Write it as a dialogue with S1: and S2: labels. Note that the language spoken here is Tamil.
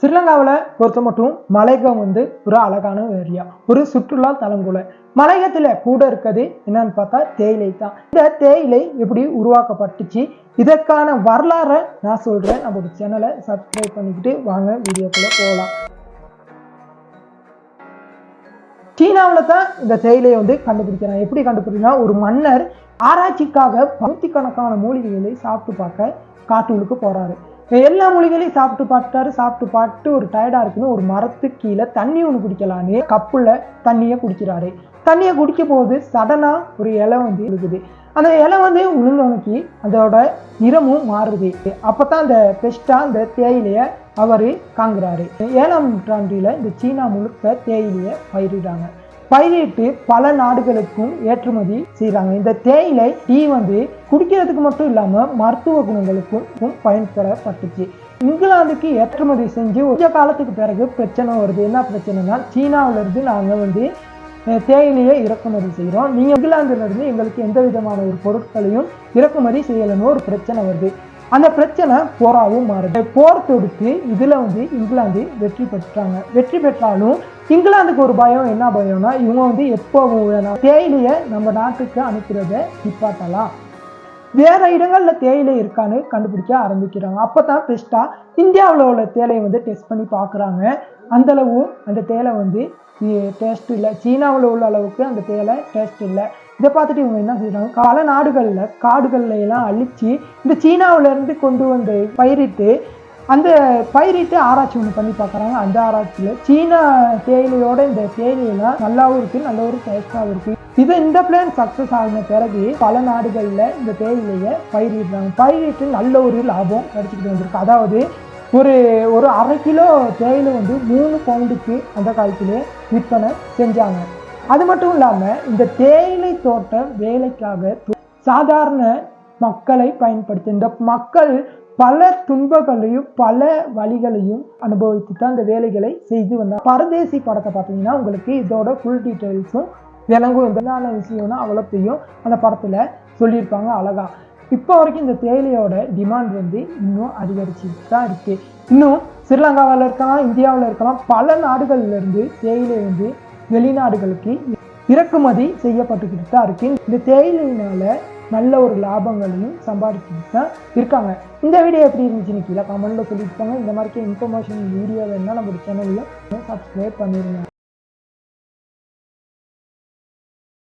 S1: ஸ்ரீலங்காவில் பொறுத்த மட்டும் மலையகம் வந்து ஒரு அழகான ஏரியா. ஒரு சுற்றுலா தலம் கூட கூட இருக்கிறது என்னன்னு பார்த்தா தேயிலை தான். இந்த தேயிலை எப்படி உருவாக்கப்பட்டுச்சு? இதற்கான வரலாறை நான் சொல்கிறேன் நம்மளோட சேனலை சப்ஸ்கிரைப் பண்ணிக்கிட்டு வாங்க வீடியோக்குள்ளே போகலாம். சீனாவில் தான் இந்த தேயிலையை வந்து கண்டுபிடிக்கிறாங்க. எப்படி கண்டுபிடிக்கிறாங்க ஒரு மன்னர் ஆராய்ச்சிக்காக நூற்றுக்கணக்கான மூலிகைகளை சாப்பிட்டு பார்க்க காட்டுகளுக்கு போறாரு. எல்லா மூலிகளையும் சாப்பிட்டு பார்த்துட்டாரு. சாப்பிட்டு பார்த்து ஒரு டயர்டா இருக்குன்னு ஒரு மரத்துக்கு கீழே தண்ணி ஒன்று குடிக்கலான்னு கப்புல தண்ணியை குடிக்கிறாரு. தண்ணியை குடிக்க போது சடனா ஒரு இலை வந்து இருக்குது அந்த இலை வந்து உளுந்தோணுக்கி அதோட நிறமும் மாறுது. அப்பதான் அந்த பெஸ்டா அந்த தேயிலையை அவர் காங்குறாரு ஏழாம் நூற்றாண்டில் இந்த சீனா முழுக்க தேயிலையை பயிரிடுறாங்க. பயிரிட்டு பல நாடுகளுக்கும் ஏற்றுமதி செய்கிறாங்க இந்த தேயிலை டீ வந்து குடிக்கிறதுக்கு மட்டும் இல்லாமல் மருத்துவ குணங்களுக்கும் பயன்பெறப்பட்டுச்சு. இங்கிலாந்துக்கு ஏற்றுமதி செஞ்சு கொஞ்ச காலத்துக்கு பிறகு பிரச்சனை வருது. என்ன பிரச்சனைனா சீனாவுலேருந்து நாங்கள் வந்து தேயிலையே தேயிலையை இறக்குமதி செய்கிறோம் நீங்கள் இங்கிலாந்துலேருந்து எங்களுக்கு எந்த விதமான ஒரு பொருட்களையும் இறக்குமதி செய்யலைன்னு ஒரு பிரச்சனை வருது. அந்த பிரச்சனை போராகவும் மாறுது. போர் தொடுத்து இதில் வந்து இங்கிலாந்து வெற்றி பெற்றாங்க. வெற்றி பெற்றாலும் இங்கிலாந்துக்கு ஒரு பயம் என்ன பயம்னா இவங்க வந்து எப்போவும் வேணாம் தேயிலையை நம்ம நாட்டுக்கு அனுப்புறத நிப்பாட்டலாம். வேற இடங்கள்ல தேயிலை இருக்கான்னு கண்டுபிடிக்க ஆரம்பிக்கிறாங்க. அப்பதான் பெஸ்டா இந்தியாவில் உள்ள தேயிலையை வந்து டெஸ்ட் பண்ணி பார்க்குறாங்க. அந்த அளவு அந்த தேயிலை வந்து டேஸ்ட் இல்லை. சீனாவில் உள்ள அளவுக்கு அந்த தேயிலை டேஸ்ட் இல்லை. இதை பார்த்துட்டு இவங்க என்ன செய்கிறாங்க பல நாடுகளில் காடுகள்ல எல்லாம் அழிச்சு இந்த சீனாவிலேருந்து கொண்டு வந்து பயிரிட்டு அந்த பயிரிட்டு ஆராய்ச்சி ஒன்று பண்ணி பார்க்குறாங்க அந்த ஆராய்ச்சியில் சீனா தேயிலையோட இந்த தேயிலையெல்லாம் நல்லாவும் இருக்குது நல்ல ஒரு டேஸ்ட்டாகவும் இருக்குது இது இந்த பிளான் சக்ஸஸ் ஆகின பிறகு பல நாடுகளில் இந்த தேயிலையை பயிரிடுறாங்க. பயிரிட்டு நல்ல ஒரு லாபம் கிடைச்சிக்கிட்டு வந்திருக்கு. அதாவது ஒரு ஒரு அரை கிலோ தேயிலை வந்து மூணு பவுண்டுக்கு அந்த காலத்திலே விற்பனை செஞ்சாங்க. அது மட்டும் இல்லாமல் இந்த தேயிலை தோட்டம் வேலைக்காக சாதாரண மக்களை பயன்படுத்தி இந்த மக்கள் பல துன்பங்களையும் பல வழிகளையும் அனுபவித்து தான் இந்த வேலைகளை செய்து வந்தாங்க பரதேசி படத்தை பார்த்தீங்கன்னா உங்களுக்கு இதோட ஃபுல் டீட்டெயில்ஸும் விளங்கும். எந்தனால விஷயம்னா அவ்வளோத்தையும் அந்த படத்தில் சொல்லியிருப்பாங்க அழகா. இப்போ வரைக்கும் இந்த தேயிலையோட டிமாண்ட் வந்து இன்னும் அதிகரிச்சுட்டு தான் இருக்கு. இன்னும் ஸ்ரீலங்காவில் இருக்கலாம் இந்தியாவில் இருக்கலாம் பல நாடுகள்லேருந்து தேயிலை வந்து வெளிநாடுகளுக்கு இறக்குமதி செய்யப்பட்டுக்கிட்டு தான் இருக்கு. இந்த தேயிலையினால நல்ல ஒரு லாபங்களையும் சம்பாதிச்சுட்டு தான் இருக்காங்க. இந்த வீடியோ எப்படி இருந்துச்சுன்னு கீழே கமெண்ட்ல சொல்லியிருப்பாங்க இந்த மாதிரி இன்ஃபர்மேஷன் வீடியோ வேணும்னா நம்ம சேனலையும் சப்ஸ்கிரைப் பண்ணிடுங்க